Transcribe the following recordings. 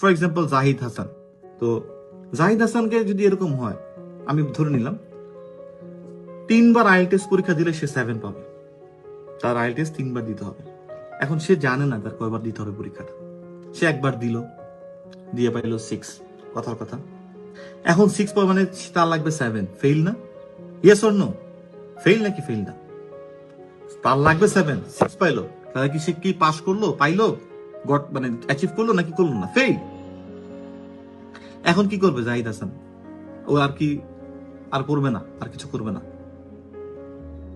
For example Zahid Hasan তো জাহিদ হাসানকে যদি এরকম হয়, আমি ধরে নিলাম, তিনবার আইএলটিএস পরীক্ষা দিলে সে সেভেন পাবে। তার আইএলটিএস তিনবার দিতে হবে। এখন সে জানে না তার কয়বার দিতে হবে পরীক্ষাটা। সে একবার দিল, দিয়ে পাইলো সিক্স কথার কথা। এখন সিক্স পাওয়া মানে তার লাগবে সেভেন ফেইল না? ইয়েস অর ফেইল নাকি ফেইল না? তার লাগবে সেভেন সিক্স পাইলো। তাহলে কি সে কি পাস করল? পাইলো? গট মানে অ্যাচিভ করল নাকি করল না? ফেল এখন কি করবে জাহিদ হাসান? ও আর কি আর করবে না আর কিছু করবে না।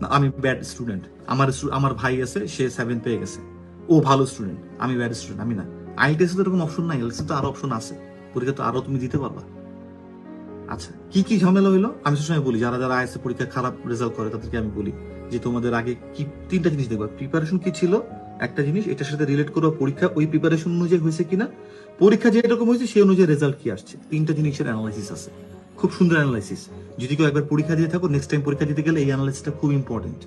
না, আমি ব্যাড স্টুডেন্ট আমার আমার ভাই আছে সে সেভেন পেয়ে গেছে। ও ভালো স্টুডেন্ট আমি ব্যাড স্টুডেন্ট আমি না। আইটিএস তো এরকম অপশন নাই এলসি তো আরও অপশন আছে। পরীক্ষা তো আরও তুমি দিতে পারবা। আচ্ছা কি কি ঝামেলা হইল? আমি সবসময় বলি, যারা যারা আইএসএ পরীক্ষা খারাপ রেজাল্ট করে, তাদেরকে আমি বলি যে, তোমাদের আগে কি, তিনটা জিনিস দেখবা। প্রিপারেশন কি ছিল? একটা জিনিস, এটার সাথে রিলেট করো পরীক্ষা, ওই প্রিপারেশন অনুযায়ী হয়েছে কিনা? পরীক্ষা যে এরকম হয়েছে, সেই অনুযায়ী রেজাল্ট কি আসছে? তিনটা জিনিসের অ্যানালাইসিস আছে। খুব সুন্দর অ্যানালাইসিস যদি কেউ একবার পরীক্ষা দিয়ে থাকো নেক্সট টাইম পরীক্ষা দিতে গেলে এই অ্যানালাইসিসটা খুব ইম্পর্টেন্ট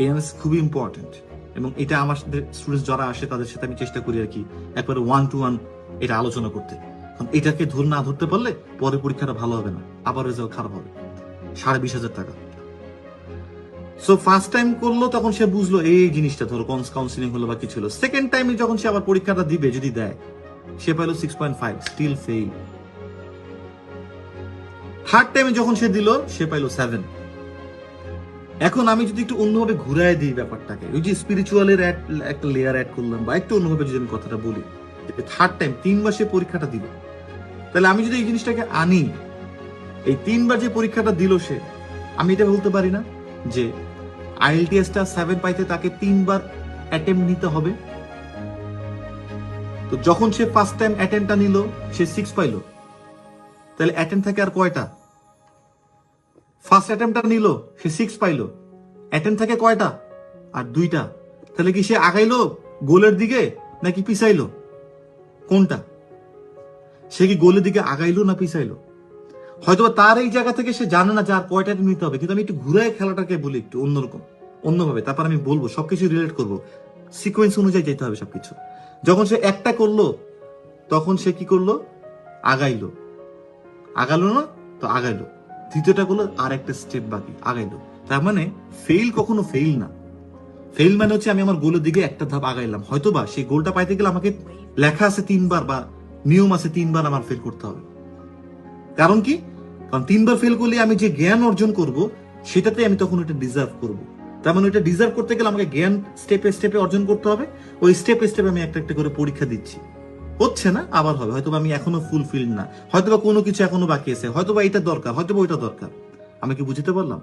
এই অ্যানালাইসিস খুবই ইম্পর্টেন্ট এবং এটা আমার স্টুডেন্টস যারা আসে, তাদের সাথে আমি চেষ্টা করি আর কি, একবার ওয়ান টু ওয়ান এটা আলোচনা করতে। এটাকে ধর না ধরতে পারলে পরে পরীক্ষাটা ভালো হবে না, আবার রেজাল্ট খারাপ হবে। সাড়ে বিশ হাজার টাকা। সো ফার্স্ট টাইম করল, তখন সে বুঝলো, এই জিনিসটা ধরো কাউন্সিলিং হলো বা কিছু হলো। সেকেন্ড টাইমে যখন সে আবার পরীক্ষাটা দিবে, যদি দেয়, সে পাইলো six point five still fail third টাইমে যখন সে দিল, সে পাইলো সেভেন এখন আমি যদি একটু অন্যভাবে ঘুরায় দিই ব্যাপারটাকে, ওই যে স্পিরিচুয়ালের একটা লেয়ার অ্যাড করলাম, বা একটু অন্যভাবে যদি আমি কথাটা বলি থার্ড টাইম তিন মাসে পরীক্ষাটা দিল। তাহলে আমি যদি এই জিনিসটাকে আনি, এই তিনবার যে পরীক্ষাটা দিল সে, আমি এটা বলতে পারি না যে আইএলটিএসটা সেভেন পাইতে তাকে তিনবার অ্যাটেম্প নিতে হবে। তো যখন সে ফার্স্ট টাইম অ্যাটেম্পটা নিল, সে সিক্স পাইলো। তাহলে অ্যাটেম্প থাকে আর কয়টা? ফার্স্ট অ্যাটেম্পটা নিল, সে সিক্স পাইলো। অ্যাটেম্প থাকে কয়টা? আর দুইটা। তাহলে কি সে আগাইলো গোলের দিকে, নাকি পিছাইলো? কোনটা? সে কি গোলের দিকে আগাইলো না পিছাইলো? হয়তো তার এই জায়গা থেকে সে জানে না যে আর কয়টা নিতে হবে, কিন্তু আমি একটু ঘুরায় খেলাটাকে বলি একটু অন্যরকম, অন্যভাবে। তারপর আমি বলব, সবকিছু রিলেট করব। সিকোয়েন্স অনুযায়ী যেতে হবে সবকিছু। যখন সে একটা করল, তখন সে কি করল? আগাইলো। আগালো না, তো আগাইলো। দ্বিতীয়টা করল আর একটা স্টেপ বাকি, আগাইলো। তার মানে ফেইল কখনো ফেইল না। ফেইল মানে হচ্ছে আমি আমার গোলের দিকে একটা ধাপ আগাইলাম। হয়তো বা সেই গোলটা পাইতে গেলে আমাকে লেখা আছে তিনবার বা নিয়ম আছে, তিনবার আমার ফেল করতে হবে। কারণ কি? কারণ তিনবার ফেল করলে আমি যে জ্ঞান অর্জন করব, সেটাতে আমি তখন এটা ডিজার্ভ করব। তার মানে এটা ডিজার্ভ করতে গেলে আমাকে জ্ঞান স্টেপে স্টেপে অর্জন করতে হবে। ওই স্টেপে স্টেপে আমি একটা একটা করে পরীক্ষা দিচ্ছি। হচ্ছে না? আবার হবে। হয়তো আমি এখনও ফুলফিল না। হয়তো বা কোনো কিছু এখনও বাকি আছে। হয়তো বা এটা দরকার হয়তো বা ওইটা দরকার। আমি কি বুঝতে পারলাম?